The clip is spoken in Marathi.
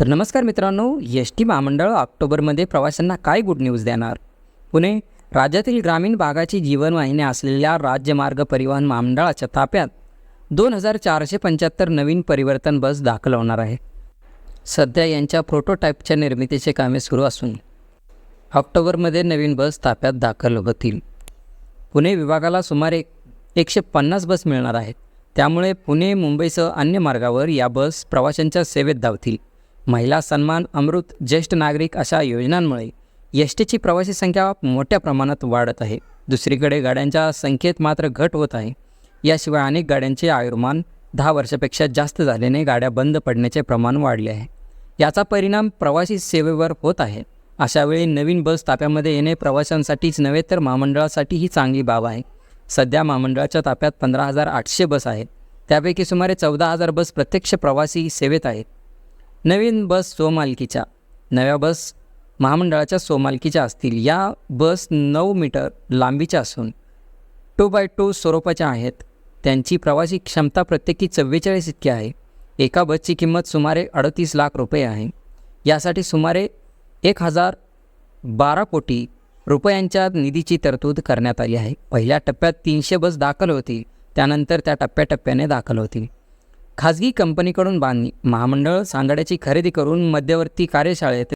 तर नमस्कार मित्रांनो एस टी महामंडळ ऑक्टोबरमध्ये प्रवाशांना काय गुड न्यूज देणार? पुणे राज्यातील ग्रामीण भागाची जीवनवाहिनी असलेल्या राज्यमार्ग परिवहन महामंडळाच्या ताप्यात दोन हजार चारशे पंच्याहत्तर नवीन परिवर्तन बस दाखल होणार आहे. सध्या यांच्या प्रोटोटाईपच्या निर्मितीचे कामे सुरू असून ऑक्टोबरमध्ये नवीन बस ताप्यात दाखल होतील. पुणे विभागाला सुमारे एकशे पन्नास बस मिळणार आहेत. त्यामुळे पुणे मुंबईसह अन्य मार्गावर या बस प्रवाशांच्या सेवेत धावतील. महिला सन्मान अमृत ज्येष्ठ नागरिक अशा योजनांमुळे एस टीची प्रवासी संख्या मोठ्या प्रमाणात वाढत आहे. दुसरीकडे गाड्यांच्या संख्येत मात्र घट होत आहे. याशिवाय अनेक गाड्यांचे आयुर्मान दहा वर्षापेक्षा जास्त झाल्याने गाड्या बंद पडण्याचे प्रमाण वाढले आहे. याचा परिणाम प्रवासी सेवेवर होत आहे. अशावेळी नवीन बस ताप्यामध्ये येणे प्रवाशांसाठीच नव्हे तर महामंडळासाठी ही चांगली बाब आहे. सध्या महामंडळाच्या ताप्यात पंधरा हजार आठशे बस आहेत. त्यापैकी सुमारे चौदा हजार बस प्रत्यक्ष प्रवासी सेवेत आहेत. नवीन बस स्वमालकीच्या नव्या बस महामंडळाच्या स्वमालकीच्या असतील. या बस नऊ मीटर लांबीच्या असून टू बाय टू स्वरूपाच्या आहेत. त्यांची प्रवासी क्षमता प्रत्येकी चव्वेचाळीस इतकी आहे. एका बसची किंमत सुमारे अडतीस लाख रुपये आहे. यासाठी सुमारे एक हजार बारा कोटी रुपयांच्या निधीची तरतूद करण्यात आली आहे. पहिल्या टप्प्यात तीनशे बस दाखल होतील. त्यानंतर त्या टप्प्याटप्प्याने दाखल होतील. खाजगी कंपनीकडून बांधणी. महामंडळ सांगाड्याची खरेदी करून मध्यवर्ती कार्यशाळेत